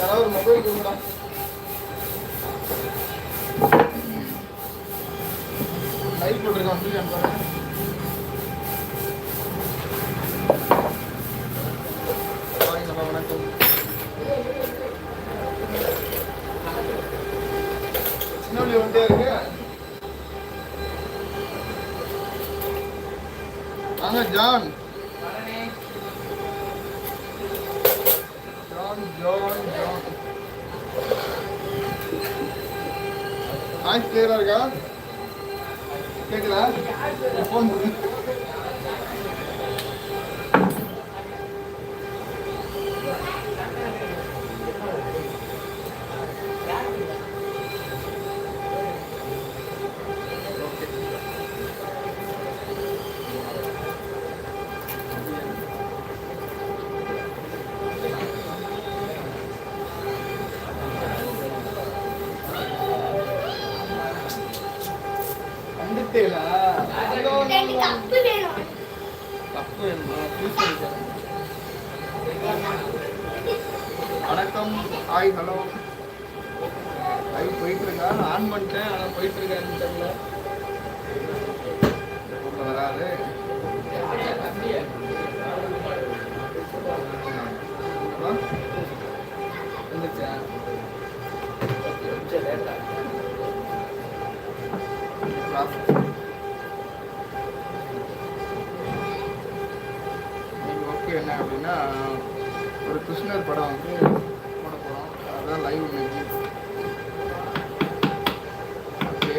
யாராவது ஒரு mobile கொடுங்கடா. Light போட்டிருக்கான் வணக்கம். சின்னவழி வந்துட்டே இருக்கு. வாங்க John. John John John. Voice கிளியரா இருக்கா? கேட்குதா ஃபோன் கப்பு வேணும். தப்பு வேணுமா வணக்கம். ஹாய் ஹலோ லைவ் போயிட்டு இருக்கா ஆன் பண்ணிட்டேன் ஆனால் போயிட்டு இருக்கான்னு தெரியல வராது ஆ? வந்துச்சா ஓகே என்ன அப்படின்னா ஒரு கிருஷ்ணர் படம் வந்து போட போகிறோம் அதான் லைவ் இன்னைக்கு ஓகே.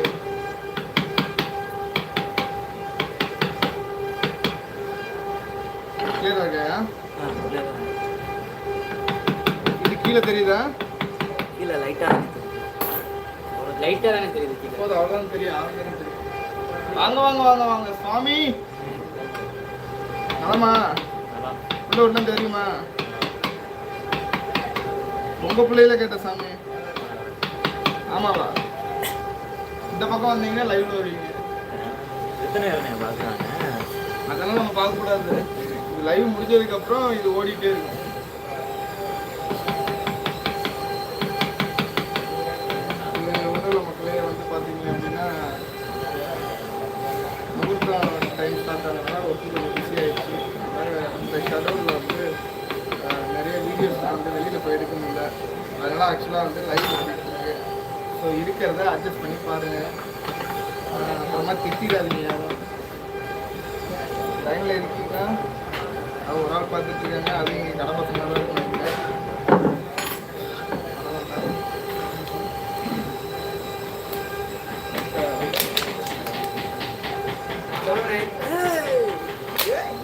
கிளியரா இருக்கையா இது கீழே தெரியுதா? கீழே லைட்டாக லைட்டாக தானே தெரியுது போதும் அவ்வளோதான் தெரியும். தெரியும். வாங்க வாங்க வாங்க வாங்க. சுவாமி! நல்லா உள்ள விட்டா தெரியுமா? உங்க பிள்ளையில கேட்ட சாமி. ஆமாவா? இந்த பக்கம் வந்தீங்கன்னா லைவ்ல வருவீங்க. எத்தனை பேர் பார்க்குறாங்க? அதெல்லாம் நம்ம பார்க்க கூடாது இது லைவ் முடிஞ்சதுக்கு அப்புறம் இது ஓடிட்டே இருக்கும். வீடியோஸ் வந்து வெளியில் போய் எடுக்க முடியல அதனால ஆக்சுவலாக வந்து லைவ் இருக்கு ஸோ இருக்கிறத அட்ஜஸ்ட் பண்ணி பாருங்கள் அப்புறமா திட்டிடாதீங்க யாரும். லைனில் இருக்கீங்கன்னா அது ஒரு ஆள் பார்த்துட்டு இருக்காங்க. அது இங்கே கடை பசங்க தான் இருக்கும் நினைக்கிறேன்.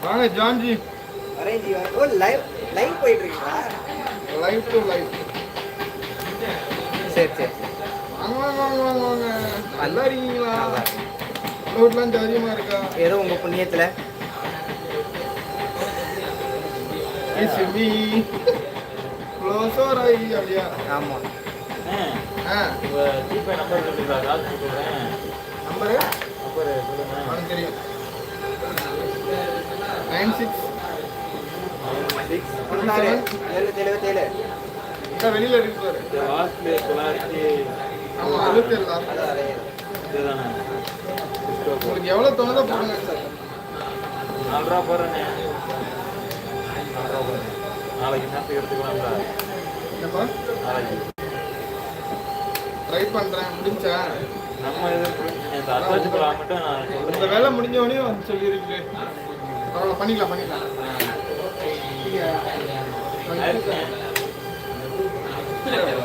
வாங்க ஜான்ஜி. அரேஞ்ச் ஓ லைவ் லைவ் போயிட்டு இருக்கீங்களா லைவ் டு லைவ் சரி சரி. வாங்க வாங்க வாங்க வாங்க வாங்க. நல்லா இருக்கீங்களா? ரோட்லாம் தைரியமா இருக்கா? ஏதோ உங்க புண்ணியத்துல. இஸ் மீ க்ளோஸர் ஐ அப்படியா? ஆமா. ஆ. ஜிபே நம்பர் சொல்லுங்களா நம்பரு நம்பர் சொல்லுங்க. அவனுக்கு தெரியும். நைன் சிக்ஸ் வெளியில இருக்கு உங்களுக்கு எவ்வளவு தோணுதோ போடுங்க. நாலு ரூபா போடுறேண்ணே நாலு ரூபா போடுறேன். நாளைக்கு நேரத்துக்கு எடுத்துக்கலாம்ல என்னப்பா? நாளைக்கு. ட்ரை பண்றேன். முடிஞ்சா. நம்ம இது இந்த வேலை முடிஞ்ச உடனே வந்து சொல்லிருக்கு பரவாயில்ல பண்ணிக்கலாம் பண்ணிக்கலாம்.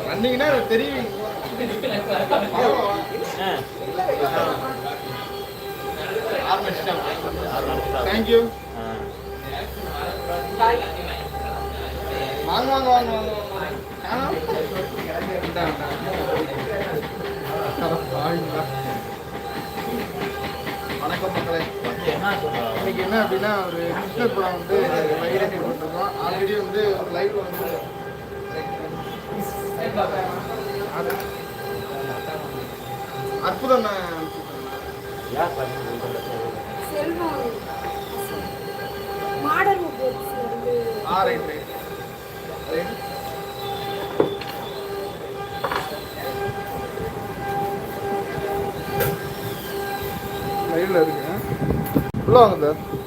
வந்தீங்கன்னா தெரியும். தேங்க்யூ வாங்க வாங்க வாங்க வாங்க. ஆ? இந்தா, இந்தா. அட பாவிங்களா. வணக்கம் மக்களே இன்னைக்கு என்ன அப்படின்னா ஒரு கிருஷ்ணர் படம் வந்து லைவ்ல போட்டிருக்கோம். ஆல்ரெடி வந்து ஒரு லைவ்ல வந்து அற்புதம் ஆ ரைட் ரைட் சைடில் இருக்கு உள்ள வாங்க சார்